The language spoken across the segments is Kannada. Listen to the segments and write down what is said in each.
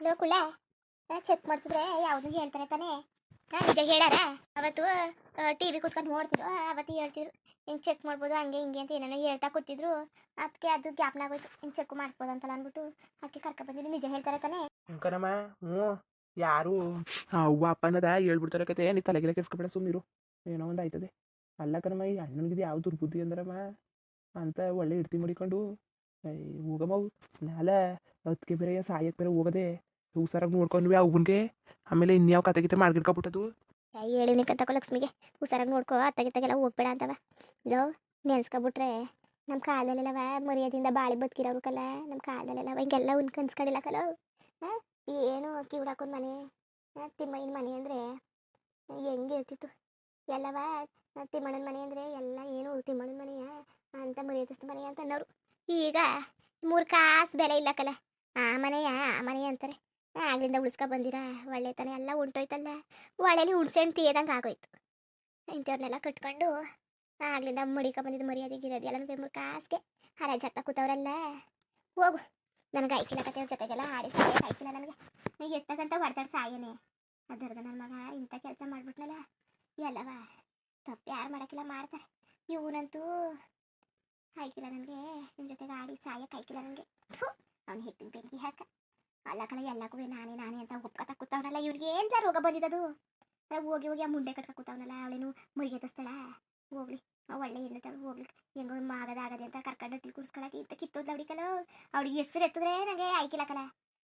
ಲೋ ಕುಳ್ಳ. ಚೆಕ್ ಮಾಡಿಸಿದ್ರೆ ಯಾವುದು ಹೇಳ್ತಾರೆ ತಾನೇ. ನಿಜ ಹೇಳಾರ? ಅವತ್ತು ಟಿ ವಿ ಕುತ್ಕೊಂಡು ನೋಡ್ತಿದ್ರು. ಅವತ್ತು ಹೇಳ್ತಿದ್ರು. ಹಿಂಗೆ ಚೆಕ್ ಮಾಡ್ಬೋದು, ಹಂಗೆ ಹಿಂಗೆ ಅಂತ ಏನೇನೋ ಹೇಳ್ತಾ ಕೂತಿದ್ರು. ಅದಕ್ಕೆ ಅದು ಜ್ಞಾಪನ ಹಿಂಗೆ ಚೆಕ್ ಮಾಡಿಸ್ಬೋದು ಅಂತಲ್ಲ ಅಂದ್ಬಿಟ್ಟು ಅದಕ್ಕೆ ಕರ್ಕೊ ಬಂದಿದ್ದು ನಿಜ ಹೇಳ್ತಾರೆ ತಾನೇ. ಅಂಕನಮ್ಮ ಹ್ಞೂ, ಯಾರು? ಅವ್ವ ಅಪ್ಪನದ ಹೇಳ್ಬಿಡ್ತಾರೆ ಕತೆ? ನೀ ತಲೆಗೆಲ್ಲ ಕೆಡ್ಸ್ಕೊಬೇಡ ಸುಮ್ಮಿರು ಏನೋ ಒಂದು ಆಯ್ತದೆ. ಅಲ್ಲ ಕಣಮ್ಮ, ಈ ಅಣ್ಣನಿಗೆ ಯಾವ ದುರ್ಬುದ್ಧಿ ಅಂದ್ರಮ್ಮ? ಅಂತ ಒಳ್ಳೆ ಇಡ್ತಿ ಮಡಿಕೊಂಡು ಹೋಗಮ್ಮವು ಮ್ಯಾಲ ಅದಕ್ಕೆ ಬೇರೆ ಸಾಯಕ್ಕೆ ಬೇರೆ ಹೋಗದೆ ಹುಷಾರಾಗಿ ನೋಡ್ಕೊಂಡ್ವಿ ಅವನಿಗೆ ಆಮೇಲೆ ಇನ್ಯಾವ ಕತೆ ಗೀತೆ ಮಾಡ್ಗಿಡ್ಕೊಬಿಟ್ಟದು ನೀ ಕಂತಕೋ ಲಕ್ಷ್ಮಿಗೆ ಹುಷಾರಾಗಿ ನೋಡ್ಕೋ ಅತ್ತಗೆ ತಗೆಲ್ಲ ಹೋಗ್ಬೇಡ ಅಂತವ. ಲೋ, ನೆನ್ಸ್ಕೊಬಿಟ್ರೆ ನಮ್ಮ ಕಾಲದಲ್ಲೆಲ್ಲವ ಮರ್ಯಾದಿಂದ ಬಾಳಿ ಬದುಕಿರೋರು ಕಲ್ಲ ನಮ್ಮ ಕಾಲದಲ್ಲೆಲ್ಲವ ಹಿಂಗೆಲ್ಲ ಉನ್ ಕನ್ಸ್ಕೊಂಡಿಲ್ಲ ಕಲೋ. ಏನು ಕಿವಿಡಾಕೊಂಡ್ ಮನೆ ತಿಮ್ಮಯ್ಯನ ಮನೆ ಅಂದರೆ ಹೆಂಗೆ ಇರ್ತಿತ್ತು. ಎಲ್ಲವ ತಿಮ್ಮಣ್ಣನ ಮನೆ ಅಂದರೆ ಎಲ್ಲ ಏನು ತಿಮ್ಮಣ್ಣನ ಮನೆಯ, ಅಂತ ಮರ್ಯಾದಸ್ತ ಮನೆ ಅಂತ ಅನ್ನೋರು ಈಗ ಮೂರು ಕಾಸು ಬೆಲೆ ಇಲ್ಲ ಕಲ. ಆ ಮನೆಯ ಆ ಮನೆಯ ಅಂತಾರೆ. ಆಗ್ಲಿಂದ ಉಳಿಸ್ಕೊ ಬಂದಿರಾ? ಒಳ್ಳೆ ತಾನೆ, ಎಲ್ಲ ಉಂಟೋಯ್ತಲ್ಲ. ಒಳ್ಳೆಲಿ ಹುಣ್ಸೆಹಣ್ಣು ತೀಯದಂಗೆ ಆಗೋಯ್ತು. ಇಂಥವ್ರನ್ನೆಲ್ಲ ಕಟ್ಕೊಂಡು ಆಗ್ಲಿಂದ ಮಡಿಕ ಬಂದಿದ್ದು ಮರ್ಯಾದೆ ಗಿರೋದು ಎಲ್ಲ ಬೆಂಬೂರು ಕಾಸ್ಗೆ. ಹರಾಜ್ ಹಾಕ್ತಾ ಕೂತವ್ರಲ್ಲ ಹೋಗು. ನನಗೆ ಐಕಿಲ್ಲ ಕತೆ ಜೊತೆಗೆಲ್ಲ ಆಡಿ ಸಾಯಕ್ಕೆ ಆಯ್ಕಿಲ್ಲ ನನಗೆ? ನನಗೆ ಎತ್ತಕ್ಕಂತ ಹೊಡ್ದಾಡ್ ಸಾಯನೇ. ಅದರ್ದ ನನ್ನ ಮಗ ಇಂಥ ಕೆಲಸ ಮಾಡ್ಬಿಟ್ನಲ್ಲ. ಎಲ್ಲವ? ತಪ್ಪು ಯಾರು ಮಾಡೋಕ್ಕಿಲ್ಲ ಮಾಡ್ತಾರೆ. ಇವನಂತೂ ಆಯ್ಕಿಲ್ಲ ನನಗೆ ನಿಮ್ಮ ಜೊತೆಗೆ ಆಡಿ ಸಾಯಕ್ಕೆ ಆಯ್ಕಿಲ್ಲ ನನಗೆ. ಅವ್ನು ಹೆತ್ತಿನ ಬೆಂಕಿ ಹಾಕ. ಅಲ್ಲ ಕಲ ಎಲ್ಲಕ್ಕೂ ನಾನೇ ನಾನೇ ಅಂತ ಒಪ್ಕೊತಾ ಕೂತವನಲ್ಲ, ಇವ್ರಿಗೆ ಏನ್ ರೋಗ ಬಂದಿದ್ದದು? ಅಲ್ಲ ಹೋಗಿ ಹೋಗಿ ಆ ಮುಂಡೆ ಕಟ್ಕ ಕೂತವನಲ್ಲ, ಅವಳೇನು ಮುರಿಗೆ ತಸ್ತಳ ಹೋಗ್ಲಿ ಒಳ್ಳೆ ಹೆಣ್ಣು ಹೋಗ್ಲಿ. ಹೆಂಗೋ ಮಾಗದ ಆಗದೆ ಅಂತ ಕರ್ಕೊಂಡು ಹಟ್ಟಿ ಕೂರ್ಸ್ಕೊಳಕ್ಕೆ ಇಂತ ಕಿತ್ತೋದ್ಲ ಅವಳಿ ಕಲ. ಅವಳಿಗೆ ಹೆಸರು ಎತ್ತಿದ್ರೆ ನನಗೆ ಆಯ್ಕಿಲ್ಲ ಕಲ.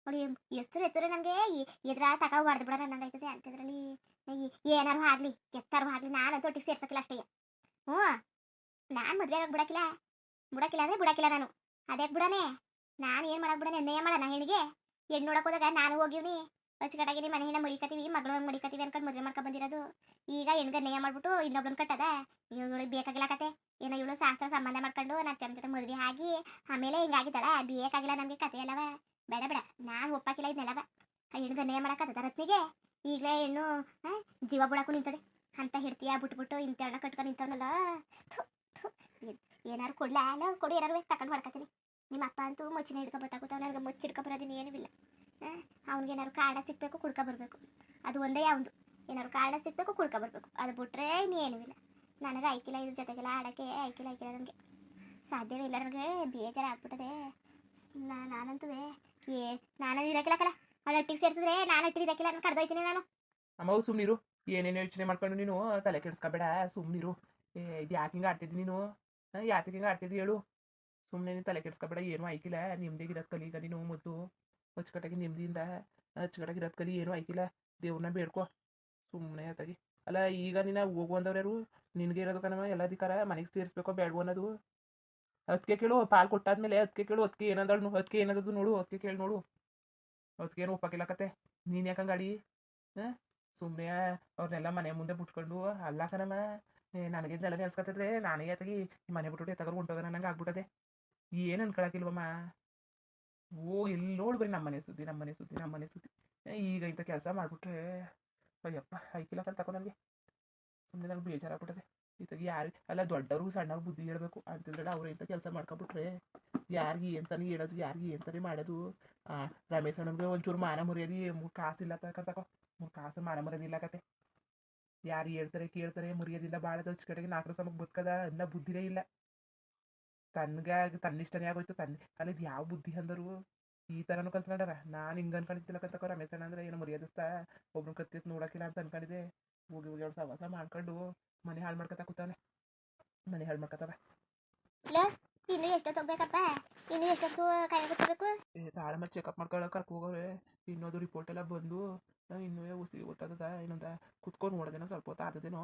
ಅವಳಿಗೆ ಹೆಸರು ಎತ್ತಿದ್ರೆ ನನಗೆ ಎದುರ ತಕ ಹೊಡೆದು ಬಿಡೋಣ ನಂಗೆ ಆಯ್ತದೆ ಅಂತಿದ್ರಲ್ಲಿ. ಏನಾರು ಆಗ್ಲಿ ಎತ್ತಾರು ಆಗ್ಲಿ, ನಾನು ತೊಟ್ಟಿಗೆ ಸೇರ್ಸಕ್ಕಿಲ್ಲ ಅಷ್ಟೇ. ಹ್ಞೂ, ನಾನು ಮದುವೆ ಆಗ ಬಿಡಕ್ಕಿಲ್ಲ ಬಿಡಕ್ಕಿಲ್ಲ ಅಂದ್ರೆ ಬಿಡಕ್ಕಿಲ್ಲ ನಾನು. ಅದೇ ಬಿಡನೆ? ನಾನು ಏನು ಮಾಡಕ್ ಬಿಡನೆ? ನೇ ಮಾಡೋಣ ಹೆಣ್ಣಿಗೆ? ಹೆಣ್ಣು ನೋಡಕ್ ಹೋದಾಗ ನಾನು ಹೋಗಿವ್ನಿ. ಅಚ್ಚುಕಟ್ಟಾಗಿ ಮನೆ ಹಿಂದೆ ಮಡಿಕತೀವಿ ಮಗಳು ಮಡಿಕತೀವಿ ಅನ್ಕೊಂಡು ಮದುವೆ ಮಾಡ್ಕೊಂಡ್ ಬಂದಿರೋದು. ಈಗ ಹೆಣ್ಗ ನೇಯ ಮಾಡ್ಬಿಟ್ಟು ಇನ್ನೊಬ್ಳನ್ನ ಕಟ್ಟದ. ಇವಳು ಬೇಕಾಗಿಲ್ಲ ಕತೆ ಏನೋ ಇವಳು ಶಾಸ್ತ್ರ ಸಂಬಂಧ ಮಾಡ್ಕೊಂಡು ನಾನು ಚಮ್ ಜೊತೆ ಮದುವೆ ಆಗಿ, ಆಮೇಲೆ ಹಿಂಗಾಗಿದ್ದಾಳ ಬೇಕಾಗಿಲ್ಲ ನಮಗೆ ಕತೆ ಅಲ್ಲವ ಬೇಡ ಬೇಡ. ನಾನು ಒಪ್ಪಾಕಿಲ್ಲ ಇದನ್ನೆಲ್ಲವ ಹೆಣ್ಗೆ ನೇಯ ಮಾಡೋಕ್ಕದ ರತ್ನಿಗೆ. ಈಗಲೇ ಹೆಣ್ಣು ಜೀವ ಬಿಡಕ್ಕೂ ನಿಂತದೆ. ಅಂತ ಹಿಡ್ತೀಯ ಬಿಟ್ಬಿಟ್ಟು ಇಂಥವ್ರನ್ನ ಕಟ್ಕೊಂಡು ನಿಂತವನಲ್ಲ. ಏನಾರು ಕೊಡ್ಲಾ? ಅಲ್ಲ ಕೊಡು, ಏನಾರು ತಗೊಂಡು ಹೊಡ್ಕತೀನಿ. ನಿಮ್ಮ ಅಪ್ಪ ಅಂತೂ ಮಚ್ಚಿನ ಹಿಡ್ಕೊ ಅವ್ನಿಗೆ ಮಚ್ಚಿ ಬರೋದಿನ ಏನೂ ಇಲ್ಲ. ಅವ್ನಿಗೆ ಏನಾದ್ರು ಕಾಡ ಸಿಗಬೇಕು ಕುಡ್ಕೊ ಬರಬೇಕು ಅದು ಒಂದೇ ಯಾವುದು. ಏನಾದ್ರು ಕಾಡ ಸಿಗಬೇಕು ಕುಡ್ಕೊ ಬರಬೇಕು ಅದು ಬಿಟ್ರೆ ಇನ್ನೇನೂ ಇಲ್ಲ. ನನಗೆ ಐಕಿಲ್ಲ ಇದ್ರ ಜೊತೆಗೆಲ್ಲ ಆಡೋಕ್ಕೆ ಐಕಿಲ್ಲ ಐಕಿಲ್ಲ ನನಗೆ. ಸಾಧ್ಯವೇ ಇಲ್ಲ ನನಗೆ, ಬೇಜಾರು ಆಗ್ಬಿಟ್ಟದೆ. ನಾನಂತೂ ಏ ನಾನು ಇರೋಕ್ಕಿಲ್ಲಕಲ್ಲ ಅವಳು ಹಟ್ಟಿಗೆ ಸೇರಿಸಿದ್ರೆ ನಾನು ಹಟ್ಟಿಗೆ ಇರೋಕ್ಕಿಲ್ಲ ನಾನು ಕಡ್ದೋಯ್ತೀನಿ ನಾನು. ಅಮ್ಮ ಸುಮ್ಮನಿರು ಏನೇನು ಯೋಚನೆ ಮಾಡ್ಕೊಂಡು ನೀನು, ತಲೆ ಕೆಡಿಸ್ಕೊಬೇಡ ಸುಮ್ಮನಿರು ಏ ಇದು ಯಾಕೆ ಹಿಂಗೆ ಆಡ್ತಿದ್ದಿ ನೀನು? ಯಾಕೆ ಹಿಂಗೆ ಆಡ್ತಿದ್ದಿ ಹೇಳು. ಸುಮ್ಮನೆ ತಲೆ ಕೆಡ್ಸ್ಕೊಬೇಡ, ಏನೂ ಆಯ್ಕಿಲ್ಲ. ನಿಮ್ದಿಗೆ ಇರೋದು ಕಲಿ ಈಗ ನೀನು ಮೊದಲು ಅಚ್ಚುಕಟ್ಟಾಗಿ ನೆಮ್ಮದಿಯಿಂದ ಅಚ್ಚುಕಟ್ಟಾಗಿ ಇರೋದು ಕಲಿ, ಏನೂ ಆಯ್ಕಿಲ್ಲ. ದೇವ್ರನ್ನ ಬೇಡ್ಕೊ. ಸುಮ್ಮನೆ ಆತಾಗಿ ಅಲ್ಲ, ಈಗ ನೀನು ಹೋಗು ಅಂದವ್ರು ನಿನಗೆ ಇರೋದು ಕಣವ ಎಲ್ಲ ಅಧಿಕಾರ ಮನೆಗೆ ಸೇರಿಸ್ಬೇಕೋ ಬೇಡವೋ ಅನ್ನೋದು. ಅದಕ್ಕೆ ಕೇಳು, ಪಾಲು ಕೊಟ್ಟಾದ್ಮೇಲೆ ಅದಕ್ಕೆ ಕೇಳು ಅದಕ್ಕೆ ಏನಂದಳು ಅದಕ್ಕೆ ಏನದದು ನೋಡು ಅದಕ್ಕೆ ಕೇಳಿ ನೋಡು. ಅದಕ್ಕೆ ಏನು ಒಪ್ಪಕ್ಕಿಲ್ಲ ಕತೆ ನೀನು ಯಾಕಂಗೆ ಗಾಡಿ ಸುಮ್ಮನೆ ಅವ್ರನ್ನೆಲ್ಲ ಮನೆ ಮುಂದೆ ಬಿಟ್ಕೊಂಡು, ಅಲ್ಲ ಕಣಮ್ಮ ನನಗೆ ನೆಲ ನೆನ್ಸ್ಕೊತಿದ್ರೆ ನಾನೇ ಆತಾಗಿ ಮನೆ ಬಿಟ್ಬಿಟ್ಟು ಎತ್ತಗರು ಹೊಂಟೋಗ ನಂಗೆ ಆಗ್ಬಿಟ್ಟದೆ. ಏನು ಅನ್ಕೊಳಕಿಲ್ವಮ್ಮ ಓ ಎಲ್ಲಿ ನೋಡಿ ಬರೀ ನಮ್ಮ ಮನೆ ಸುದ್ದಿ ನಮ್ಮ ಮನೆ ಸುದ್ದಿ ನಮ್ಮ ಮನೆ ಸುದ್ದಿ ಈಗ ಇಂಥ ಕೆಲಸ ಮಾಡ್ಬಿಟ್ರೆ ಅಯ್ಯಪ್ಪ ಐಕಿಲ್ಲ ಕಣ್ ತಗೋ ನನಗೆ. ಸುಮ್ಮನೆ ನನಗೆ ಬೇಜಾರಾಗ್ಬಿಟ್ಟದೆ. ಈತಗೆ ಯಾರು, ಅಲ್ಲ ದೊಡ್ಡವರು ಸಣ್ಣವ್ರು ಬುದ್ಧಿ ಹೇಳ್ಬೇಕು ಅಂತಂದ್ರೆ ಅವ್ರು ಇಂಥ ಕೆಲಸ ಮಾಡ್ಕೊಬಿಟ್ರೆ ಯಾರಿಗೆ ಎಂತಾನೆ ಹೇಳೋದು, ಯಾರಿಗೆ ಎಂತಾನೆ ಮಾಡೋದು? ರಮೇಶ್ ಅಣ್ಣನಿಗೆ ಒಂಚೂರು ಮಾನ ಮರ್ಯಾದೆ, ಮೂರು ಕಾಸು ಇಲ್ಲ ತಗೋ ಮೂರು ಕಾಸು ಮಾನ ಮರ್ಯಾದೆ ಇಲ್ಲ ಕತೆ. ಯಾರು ಹೇಳ್ತಾರೆ ಕೇಳ್ತಾರೆ ಮರ್ಯಾದಿಂದ ಭಾಳ ಕಡೆಗೆ ನಾಲ್ಕು ಸಮಕ್ಕೆ ಬದುಕದ ಅನ್ನ ಬುದ್ಧಿನೇ ಇಲ್ಲ. ತನ್ಗೆ ತನ್ನಿಷ್ಟನೇ ಆಗೋಯ್ತು. ತನ್ನ ಅಲ್ಲಿ ಯಾವ ಬುದ್ಧಿ ಅಂದರು ಈ ಥರನೂ ಕಲ್ತ್ಕೊಂಡಾರ. ನಾನು ಹಿಂಗೆ ಅನ್ಕೊಂಡಿದ್ದಿಲ್ಲ ಕಂತ ರಮೇಶ್ ಅಣ್ಣ ಅಂದ್ರೆ ಏನು ಮರ್ಯಾದಿಸ್ತ ಒಬ್ರು ಕತ್ತಿತ್ತು ನೋಡೋಕ್ಕಿಲ್ಲ ಅಂತ ಅನ್ಕೊಂಡಿದ್ದೆ. ಹೋಗಿ ಹೋಗಿ ಅವ್ರು ಸವಾಸ ಮಾಡ್ಕೊಂಡು ಮನೆ ಹಾಳು ಮಾಡ್ಕೊತಾ ಕೂತಾನೆ ಮನೆ ಹಾಳು ಮಾಡ್ಕೊತಾವ. ಇನ್ನು ಎಷ್ಟೊತ್ತು ಹೋಗ್ಬೇಕಪ್ಪ? ಇನ್ನು ಎಷ್ಟೊತ್ತು ಕೈ ಗೊತ್ತಬೇಕು ಏ ತಾಳ ಮತ್ತೆ ಚೆಕಪ್ ಮಾಡ್ಕೊಳ್ಳೋ ಕರ್ಕೊ ಹೋಗೋರೆ. ಇನ್ನೊಂದು ರಿಪೋರ್ಟ್ ಎಲ್ಲ ಬಂದು ಇನ್ನೂ ಉಸಿ ಗೊತ್ತಾಗದ ಇನ್ನೊಂದು ಕುತ್ಕೊಂಡು ನೋಡ್ದೇನೋ ಸ್ವಲ್ಪ ಹೊತ್ತು ಆದದೇನೋ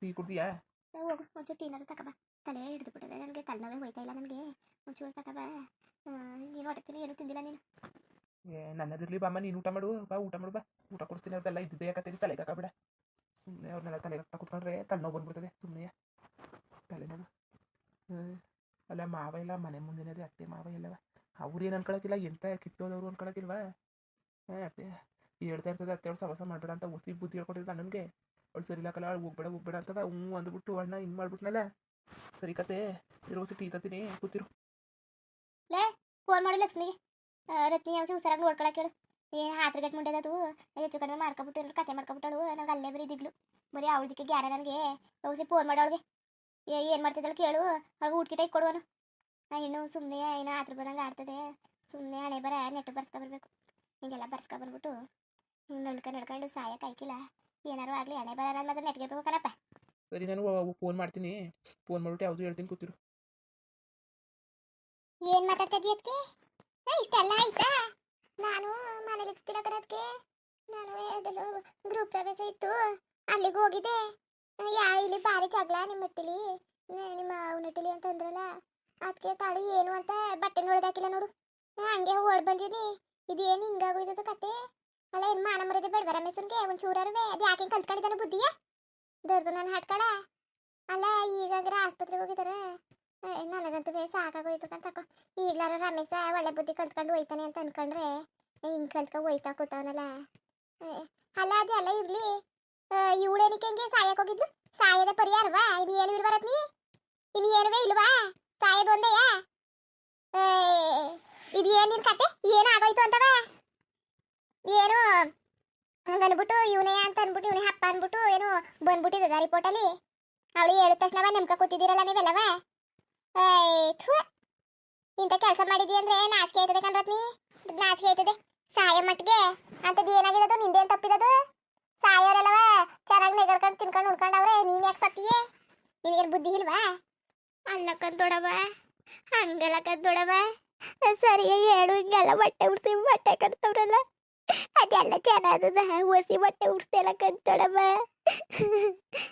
ಟೀ ಕುಡ್ದಿಯಾ? ಹೋಗು. ಒಂಚೂರು ಟೀನಾರು ತಗೋಬ ತಲೆ ಹಿಡಿದು ಬಿಟ್ಟಿದೆ. ನನಗೆ ತಲೆನೋವೇ ಹೋಯ್ತಾ ಇಲ್ಲ ನನಗೆ. ಒಂಚೂರು ತಗೋಬ ನೀನು ಹೊಟ್ಟೆ ಏನು ತಿಂದಿಲ್ಲ ನೀನು? ಏ, ನನ್ನದಿರಲಿ ಬಾಮ್ಮ, ನೀನು ಊಟ ಮಾಡು. ಬಾ, ಊಟ ಮಾಡು, ಬಾ. ಊಟ ಕೊಡಿಸ್ತೀನಿ, ಅವ್ರದ್ದೆಲ್ಲ ಇದ್ದಿದ್ದೆ ಯಾಕತ್ತೀನಿ ತಲೆಗೆ ಹಾಕಬೇಡ. ಸುಮ್ಮನೆ ಅವ್ರನ್ನೆಲ್ಲ ತಲೆಗೆ ಹಾಕ್ತಾ ಕುತ್ಕೊಂಡ್ರೆ ತಲೆನೋವು ಬಂದ್ಬಿಡ್ತದೆ. ಸುಮ್ಮನೆ ತಲೆನೋವು ಅಲ್ಲ, ಮಾವ ಇಲ್ಲ, ಮನೆ ಮುಂದಿನದೇ ಅತ್ತೆ, ಮಾವ ಇಲ್ಲವ? ಅವ್ರು ಏನು ಅನ್ಕೊಳಕಿಲ್ಲ? ಎಂತ ಕಿತ್ತೋದವ್ರು ಅನ್ಕೊಳಕಿಲ್ವಾ? ಹಾಂ ಅತ್ತೆ, ಹೇಳ್ತಾ ಇರ್ತದೆ, ಅತ್ತೆ ಅವ್ರು ಸವಾಸ ಮಾಡಬೇಡ ಅಂತ ಉಸಿ ಬುದ್ಧಿ ಹೇಳ್ಕೊಟ್ಟಿದ್ದ ನನಗೆ. ಅವ್ಳು ಅವ್ಳು ಹೋಗ್ಬೇಡ ಹೋಗ್ಬೇಡ ಅಂತದ ಹ್ಞೂ ಅಂದ್ಬಿಟ್ಟು ಅಣ್ಣ ಹಿಂಗೆ ಮಾಡ್ಬಿಟ್ನಲ್ಲ. ಸರಿ ಕತೆ. ಇರೋ ಸಿಟಿ ತತ್ತೀನಿ ಕೂತಿರು. ಲೇ ಫೋನ್ ಮಾಡು ಲಕ್ಷ್ಮಿಗೆ ರತ್ನಿ ಯಾವ ಹುಷಾರಾಗಿ ನೋಡ್ಕೊಳಕ್ಕೆ ಹೇಳು. ಏನು ಹಾತ್ರಗಟ್ಟು ಮುಂಡೆದದು ಹೆಚ್ಚು ಕಡಿಮೆ ಮಾಡ್ಕೊಬಿಟ್ಟು ಏನಾರು ಕತೆ ಮಾಡ್ಕೊಬಿಟ್ಟಳು. ನಂಗೆ ಅಲ್ಲೇ ಬರೀ ದಿಗ್ಲು. ಬರೀ ಅವಳದಿಕ್ಕೆ ಗ್ಯಾರ ನನಗೆ. ಔಸಿ ಫೋನ್ ಮಾಡೋಳಿಗೆ ಏ, ಏನು ಮಾಡ್ತಿದ್ದಳು ಕೇಳು. ಅವಳಿಗೆ ತೈ ಕೊಡುವನು ನಾ ಇನ್ನು ಸುಮ್ಮನೆ ಏನೋ ಆತ್ರ ಬಂದಂಗೆ ಆಡ್ತದೆ. ಸುಮ್ಮನೆ ಹಣೆ ಬರ ನೆಟ್ಟು ಬರ್ಸ್ಕೊಬರ್ಬೇಕು ಹಿಂಗೆಲ್ಲ ಬರ್ಸ್ಕೊಬಂದ್ಬಿಟ್ಟು ಹಿಂಗೆ ನಡ್ಕ ನಡ್ಕೊಂಡು ಸಾಯಕ್ಕೆ ಆಯ್ಕಿಲ್ಲ. ಏನಾರು ಆಗಲಿ ಹಣೆ ಬರ ನನ್ನ ಮಾತ್ರ ನೆಟ್ಗಿರ್ಬೇಕು ಕಣಪ್ಪ. ಸರಿ ನಾನು ಫೋನ್ ಮಾಡ್ತೀನಿ. ಫೋನ್ ಮಾಡ್ಬಿಟ್ಟು ಯಾವುದು ಹೇಳ್ತೀನಿ ಕೂತಿರು. ಏನ್ ಮಾತಾಡ್ತಿದ್ದಿ ಅದಕ್ಕೆ ಇಷ್ಟೆಲ್ಲ ಆಯ್ತಾ? ನಾನು ಮನೇಲಿ ತಿರಕರದಕ್ಕೆ ನಾನು ಅದೆಲ್ಲ ಗ್ರೂಪ್ ಪ್ರವೇಶ ಇತ್ತು. ಅಲ್ಲಿಗೆ ಹೋಗಿದ್ದೆ. ಯಾ, ಇಲ್ಲಿ ಭಾರಿ ಜಗಳ ನಿಮ್ಮ ಹಟ್ಟಿಲಿ. ನಿಮ್ಮ ಅವನ ಹಟ್ಟಿಲಿ ಅಂತ ಅಂದ್ರಲ್ಲ. ಅದಕ್ಕೆ ತಾಳು ಏನು ಅಂತ ಬಟ್ಟೆ ನೋಡ್ದಾಕಿಲ್ಲ ನೋಡು. ಹಂಗೆ ಓಡ್ ಬಂದೀನಿ. ಇದೇನು ಹಿಂಗಾಗೋಯ್ತದ ಕತೆ? ಅಲ್ಲ, ಏನು ಮಾನ ಮರದ ಬೇಡವ ಮೆಸನ್ಗೆ ಒಂದು ಚೂರರುವೆ ಅದು ಯಾಕೆ ಕಲ್ತ್ಕೊಂಡಿದ್ದಾನೆ ಬುದ್ಧಿಯ? ದರ್ದು ನನ್ನ ಹಟ್ಕಳ ಅಲ್ಲ ಈಗಾಗ್ರೆ ಆಸ್ಪತ್ರೆಗೆ ಹೋಗಿದ್ದಾರೆ ಏ, ನನಗಂತೂ ಬೇ ಸಾಕಾಗೋಯ್ತು ಕಣ್ತಕೋ ಈಗ್ಲಾರ ರಮೇಶ ಒಳ್ಳೆ ಬುದ್ಧಿ ಕಲ್ತ್ಕೊಂಡು ಹೋಯ್ತಾನೆ ಅಂತ ಅನ್ಕೊಂಡ್ರೆ ಹಿಂಗ್ ಕಲ್ತ್ಕೊ ಹೋಯ್ತಾ ಕೂತವನಲ್ಲ. ಅದೇ ಅಲ್ಲ ಇರ್ಲಿ. ಇವಳೇನಕ್ಕೆ ಹಿಂಗೆ ಸಾಯಕ್ ಹೋಗಿದ್ಲು? ಸಾಯದ ಪರಿಹಾರವಾ? ಇನ್ನು ಏನು ಇಲ್ವರತ್ನಿ ಇನ್ನು ಏನುವೇ ಇಲ್ವಾ? ಸಾಯದ ಒಂದೇಯಾ ಇದು ಏನಿನ್ ನಿನ್ ಕತೆ? ಏನಾಗೋಯ್ತು ಅಂತವಾ? ಹಂಗನ್ಬಿಟ್ಟು ಇವನೇ ಅಂತ ಅನ್ಬಿಟ್ಟು ಇವನೇ ಹಪ್ಪ ಅನ್ಬಿಟ್ಟು ಏನು ಬಂದ್ಬಿಟ್ಟಿದ ರಿಪೋರ್ಟಲ್ಲಿ. ಅವಳು ಹೇಳಿದ ತಕ್ಷಣವ ನೆಮ್ಕ ಕೂತಿದ್ದೀರಲ್ಲ ನೀವೆಲ್ಲವ? ಥು. ಇಂಥ ಕೆಲಸ ಮಾಡಿದಿ ಅಂದ್ರೆ ನಾಚಿಕೆ ಆಯ್ತದೆ ಕಣ್ರತ್ನಿ ನಾಚಿಕೆ ಆಯ್ತದೆ. ಸಾಯ ಮಟ್ಟಿಗೆ. ಅಂತದ್ದು ಏನಾಗಿರೋದು? ನಿಂದೇನ್ ತಪ್ಪಿರೋದು? ಸಾಯೋರೆಲ್ಲವ? ಚೆನ್ನಾಗಿ ನೆಗಡ್ಕೊಂಡು ತಿನ್ಕೊಂಡು ಉಳ್ಕೊಂಡವ್ರೆ ನೀನ್ ಯಾಕೆ ಸತ್ತಿಯೇ? ನಿನಗೇನು ಬುದ್ಧಿ ಇಲ್ವಾ? ಅಲ್ಲಕ್ಕ ದೊಡವ ಹಂಗಲ್ಲಕ್ಕ ದೊಡವ ಸರಿ ಹೇಳು, ಹಿಂಗೆಲ್ಲ ಬಟ್ಟೆ ಉಡ್ತೀವಿ ಬಟ್ಟೆ ಕಟ್ತವ್ರಲ್ಲ. ಅದೆಲ್ಲ ಚೆನ್ನಾಗದ ಹೊಸಿ ಬಟ್ಟೆ ಉಡ್ಸ್ದೆಲ್ಲ ಕಂತಡವ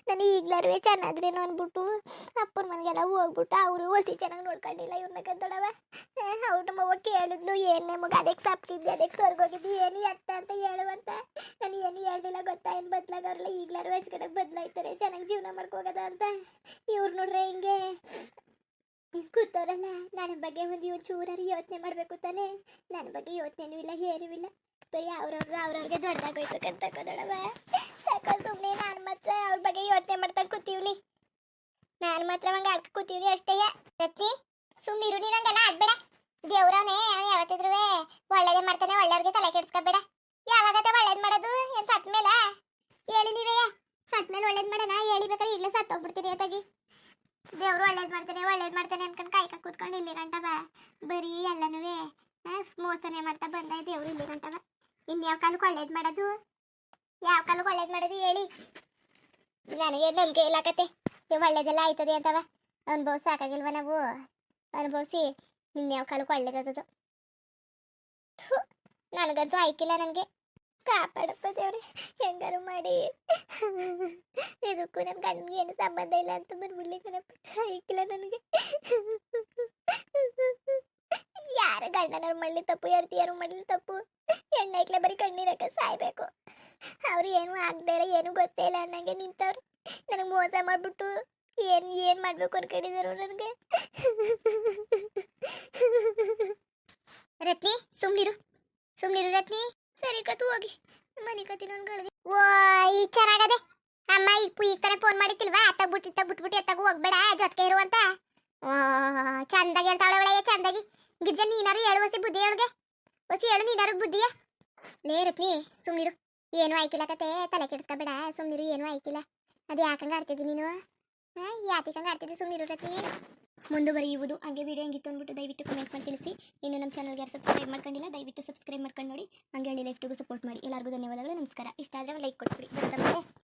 ನಾನು ಈಗ್ಲಾರು ಚೆನ್ನಾದ್ರೇನು ಅಂದ್ಬಿಟ್ಟು ಅಪ್ಪನ ಮನೆಗೆಲ್ಲ ಹೋಗ್ಬಿಟ್ಟು ಅವರು ಹೊಸಿ ಚೆನ್ನಾಗಿ ನೋಡ್ಕೊಂಡಿಲ್ಲ ಇವ್ರನ್ನ ಕಂತಡವ ಅವ್ರು ನಮ್ಮವ್ವ ಕೇಳಿದ್ಲು, ಏನೇ ಮಗ ಅದಕ್ಕೆ ಸಪ್ತಿದ್ದೆ ಅದಕ್ಕೆ ಸ್ವರ್ಗೋಗಿದ್ದಿ, ಏನು ಎತ್ತ ಅಂತ ಹೇಳುವಂತ? ನಾನು ಏನು ಹೇಳಲಿಲ್ಲ ಗೊತ್ತಾ? ಏನು ಬದ್ಲಾಗವ್ರಲ್ಲ ಈಗ್ಲಾರು ಹಚ್ಕಡಕ್ಕೆ ಬದಲಾಯ್ತಾರೆ, ಚೆನ್ನಾಗಿ ಜೀವನ ಮಾಡ್ಕೋಗದ ಅಂತ. ಇವ್ರು ನೋಡ್ರೆ ಹಿಂಗೆ ಕೂತವ್ರಲ್ಲ ನನ್ನ ಬಗ್ಗೆ ಒಂದು ಚೂರಾರು ಯೋಚನೆ ಮಾಡಬೇಕು ತಾನೇ. ನನ್ನ ಬಗ್ಗೆ ಯೋಚನೆನೂ ಇಲ್ಲ, ಏನೂ ಇಲ್ಲ. ಬರೀ ಅವ್ರವ್ರು ಅವ್ರವ್ರಿಗೆ ದೊಡ್ಡದಾಗೋಯ್ತು ಕಂತ ದೊಡವ ಸಾಕ ಸುಮ್ಮನೆ ನಾನು ಮಾತ್ರ ಅವ್ರ ಬಗ್ಗೆ ಯೋಚನೆ ಮಾಡ್ತಾ ಕೂತೀವ್ನಿ. ನಾನು ಮಾತ್ರ ಹಂಗೆ ಆಡ್ಕ ಕೂತೀವ್ರಿ ಅಷ್ಟೇ. ರತ್ನಿ ಸುಮ್ಮನಿರು ನೀನು ಹಂಗೆಲ್ಲ ಆಡ್ಬೇಡ. ದೇವ್ರವನೇ, ಅವನು ಯಾವತ್ತಿದ್ರು ಒಳ್ಳೇದೇ ಮಾಡ್ತಾನೆ, ಒಳ್ಳೆಯವ್ರಿಗೆ ತಲೆ ಕೆಡ್ಸ್ಕೊಬೇಡ. ಯಾವಾಗತ್ತೆ ಒಳ್ಳೇದು ಮಾಡೋದು? ಏನು ಸತ್ ಮೇಲೆ? ಹೇಳಿ ನೀವೇ. ಸತ್ ಮೇಲೆ ಒಳ್ಳೇದು ಮಾಡೋಣ, ಹೇಳಿ ಬೇಕಾದ್ರೆ ಈಗಲೇ ಸತ್ತೋಗ್ಬಿಡ್ತೀನಿ ಅತ್ತಾಗಿ. ದೇವ್ರು ಒಳ್ಳೇದು ಮಾಡ್ತಾನೆ ಒಳ್ಳೇದು ಮಾಡ್ತಾನೆ ಅನ್ಕೊಂಡು ಕಾಯ್ಕ ಕೂತ್ಕೊಂಡು ಇಲ್ಲಿ ಗಂಟ ಬಾ ಬರೀ ಎಲ್ಲನೂ ಮೋಸನೆ ಮಾಡ್ತಾ ಬಂದ ದೇವ್ರು ಇಲ್ಲಿ ಗಂಟ ಬಾ ಇನ್ಯಾವ ಕಾಲಕ್ಕೆ ಒಳ್ಳೇದು ಮಾಡೋದು? ಯಾವ ಕಾಲಕ್ಕೆ ಒಳ್ಳೇದು ಮಾಡೋದು ಹೇಳಿ. ನನಗೆ ನಂಬಿಕೆ ಇಲ್ಲ ಕತೆ. ಇವ್ ಒಳ್ಳೇದೆಲ್ಲ ಆಯ್ತದೆ ಅಂತವ. ಅನುಭವ ಸಾಕಾಗಿಲ್ವ ನಾವು? ಅನುಭವಿಸಿ ಯಾವ ಕಾಲಕ್ಕೆ ಒಳ್ಳೇದದು ನನಗಂತೂ ಆಯ್ಕಿಲ್ಲ ನನಗೆ. ಕಾಪಾಡಪ್ಪ ದೇವ್ರೆ, ಹೆಂಗಾರು ಮಾಡಿ. ಇದಕ್ಕೂ ನನ್ನ ಗಂಡನಿಗೆ ಏನು ಸಂಬಂಧ ಇಲ್ಲ ಅಂತ ಬಂದ್ಬಿಡ್ಲಿ ಕಣಪ್ಪ ಆಯ್ಕಿಲ್ಲ ನನಗೆ. ಯಾರ ಗಂಡನವ್ರು ಮಾಡಲಿ ತಪ್ಪು ಯಾರು ಮಾಡಲಿ ತಪ್ಪು? ಹೆಣ್ಣೈಕ್ಲೆ ಬರೀ ಕಣ್ಣೀರಕ್ಕ ಸಾಯ್ಬೇಕು. ಅವ್ರು ಏನು ಆಗದೆ ಇಲ್ಲ ಏನು ಗೊತ್ತೇ ಇಲ್ಲ ಅನ್ನಂಗೆ ನಿಂತವ್ರು. ನನಗೆ ಮೋಸ ಮಾಡ್ಬಿಟ್ಟು ಏನು ಏನು ಮಾಡ್ಬೇಕು ಅನ್ಕೊಂಡಿದ್ರು ನನಗೆ. ರತ್ನಿ ಸುಮ್ನಿರು. ಸುಮ್ನಿರು ರತ್ನಿ. ಸರಿ ಕತ್ತು ಹೋಗಿ. ಮನೆ ಕತ್ತಿ ನನ್ಗಳಿಗೆ ಓ ಈ ಚೆನ್ನಾಗದೆ. ಅಮ್ಮ ಈಗ ಈ ಈಗ ತಾನೇ ಫೋನ್ ಮಾಡಿತಿಲ್ವಾ ಅತ್ತಾಗ ಬಿಟ್ಟು ಇತ್ತಾಗ ಬಿಟ್ಬಿಟ್ಟು ಎತ್ತಾಗ ಹೋಗ್ಬೇಡ ಜೊತೆಗೆ ಇರುವಂತ ಓ ಚಂದಾಗಿ ಹೇಳ್ತಾಳೆ ಅವಳೆ ಚಂದಾಗಿ. ಗಿಜ್ಜ ನೀನಾರು ಹೇಳು ಹೊಸಿ ಬುದ್ಧಿ ಹೇಳುಗೆ. ಹೊಸಿ ಹೇಳು ನೀನಾರು ಬುದ್ಧಿಯ. ಲೇ ರತ್ನಿ, ಸುಮ್ನಿರು. ಏನು ಆಯ್ಕಿಲ್ಲ ಕತೆ, ತಲೆ ಕೆಡಿಸ್ಕೊಬೇಡ ಸುಮ್ನಿರು, ಏನು ಆಯ್ಕಿಲ್ಲ ಅದು ಯಾಕಂಗ ಆಡ್ತಿದ್ದಿ ನೀನು? ಯಾತಿಕಂಗ ಆಡ್ತಿದ್ದಿ ಸುಮ್ನಿರು ರತ್ನಿ. ಮುಂದುವರಿಯುವುದು, ಹಾಗೆ ವಿಡಿಯೋ ಹೆಂಗಿತ್ತು ಅಂದ್ಬಿಟ್ಟು ದಯವಿಟ್ಟು ಕಮೆಂಟ್ ಮಾಡಿ ತಿಳಿಸಿ. ಇನ್ನು ನಮ್ಮ ಚಾನಲ್ಗೆ ಯಾರು ಸಬ್ಸ್ಕ್ರೈಬ್ ಮಾಡ್ಕೊಂಡಿಲ್ಲ, ದಯವಿಟ್ಟು ಸಬ್ಸ್ಕ್ರೈಬ್ ಮಾಡ್ಕೊಂಡು ನೋಡಿ. ಹಂಗೆ ಹೇಳಿ ಲೈಫ್ಟಿಗೂ ಸಪೋರ್ಟ್ ಮಾಡಿ. ಎಲ್ಲರಿಗೂ ಧನ್ಯವಾದಗಳು, ನಮಸ್ಕಾರ. ಇಷ್ಟ ಆದರೆ ಲೈಕ್ ಕೊಟ್ಬಿಡಿ. ಗೊತ್ತಾಗ್ತದೆ